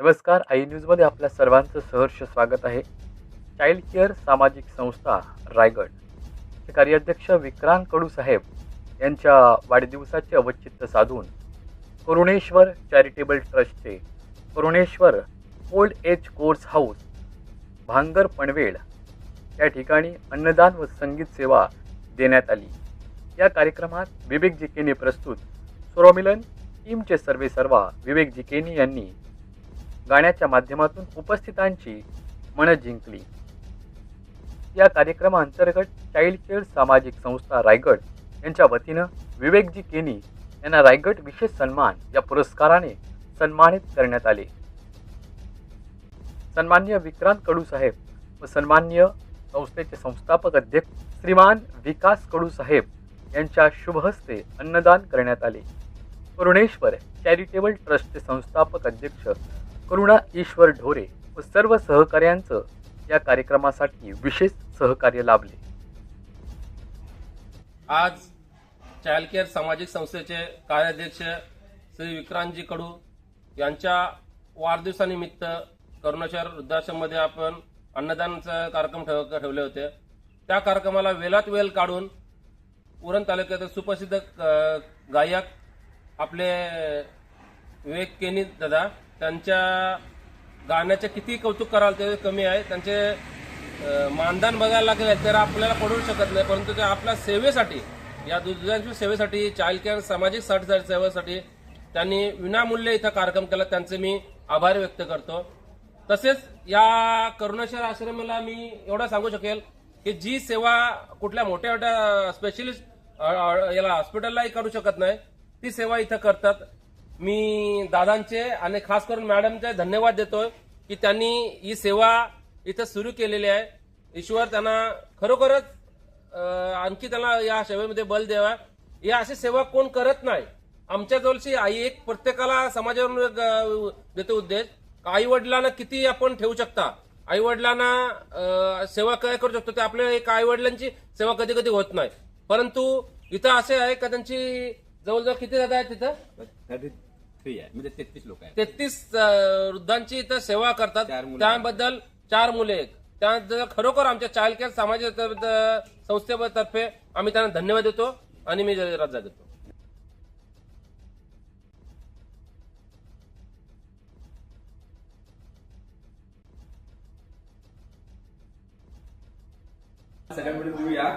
नमस्कार आई न्यूजमध्ये आपल्या सर्वांचं सहर्ष स्वागत आहे. चाइल्ड केअर सामाजिक संस्था रायगड. चे कार्याध्यक्ष विक्रांत कडू साहेब यांच्या वाढदिवसाचे अवचित्य साधून करुणेश्वर चॅरिटेबल ट्रस्टचे Karuneshwar old age course house Bhangar Panvel या ठिकाणी अन्नदान व संगीत सेवा देण्यात आली. या कार्यक्रमात विवेक जिकेने प्रस्तुत. स्वरमिलन टीमचे सर्वे सर्वा विवेक जिकेनी यांनी गाण्याच्या माध्यमातून उपस्थितांची मनं जिंकली. या कार्यक्रमाअंतर्गत चाइल्ड केअर सामाजिक संस्था रायगड यांच्या वतीनं विवेकजी केनी यांना रायगड विशेष सन्मान या पुरस्काराने सन्मानित करण्यात आले. सन्मान्य विक्रांत कडू साहेब व सन्मान्य संस्थेचे संस्थापक अध्यक्ष श्रीमान विकास कडू साहेब यांच्या शुभहस्ते अन्नदान करण्यात आले. करुणेश्वर चॅरिटेबल ट्रस्टचे संस्थापक अध्यक्ष करुणा ईश्वर ढोरे व सर्व सहकार्यांचं या कार्यक्रमासाठी विशेष सहकार्य लाभले. आज चाइल्ड केअर सामाजिक संस्थेचे कार्याध्यक्ष श्री विक्रांतजी कडू यांच्या वाढदिवसानिमित्त करुणाचार वृद्धाश्रममध्ये आपण अन्नदानाचा कार्यक्रम ठेव ठेवले होते. त्या कार्यक्रमाला वेलात वेल काढून उरण तालुक्यातील सुप्रसिद्ध गायक आपले विवेक केनी दादा त्यांच्या गाण्याचे किती कौतुक कराल ते कमी आहे. त्यांचे मानधन बघायला लागेल तर आपल्याला पडू शकत नाही. परंतु ते आपल्या सेवेसाठी या दुधांच्या सेवेसाठी चाइल्ड केअर सामाजिकसाठी सेवेसाठी त्यांनी विनामूल्य इथं कार्यक्रम केला. त्यांचे मी आभार व्यक्त करतो. तसेच या करुणेश्वर आश्रमाला मी एवढं सांगू शकेल की जी सेवा कुठल्या मोठ्या मोठ्या स्पेशलिस्ट याला हॉस्पिटललाही करू शकत नाही ती सेवा इथं करतात. मी दादांचे आणि खास करून मॅडमचे धन्यवाद देतोय की त्यांनी ही सेवा इथं सुरू केलेली आहे. ईश्वर त्यांना खरोखरच आणखी त्यांना या सेवेमध्ये बल द्यावा. या अशी सेवा कोण करत नाही. आमच्या जवळची आई एक प्रत्येकाला समाजावरून देतो उद्देश. आई वडिलांना किती आपण ठेवू शकता? आई वडिलांना सेवा काय करू शकतो? ते आपल्या एक आई वडिलांची सेवा कधी कधी होत नाही. परंतु इथं असे आहे का त्यांची जवळजवळ किती दादा आहेत तिथं? थ्री आहे. म्हणजे तेहतीस लोक आहेत. तेहतीस वृद्धांची इथं सेवा करतात. चार मुलं. त्याबद्दल चार मुले आहेत. त्या खरोखर आमच्या चाइल्ड केअर सामाजिक संस्थेतर्फे आम्ही त्यांना धन्यवाद देतो आणि मी रजा देतो सगळ्यांकडे तुम्ही या.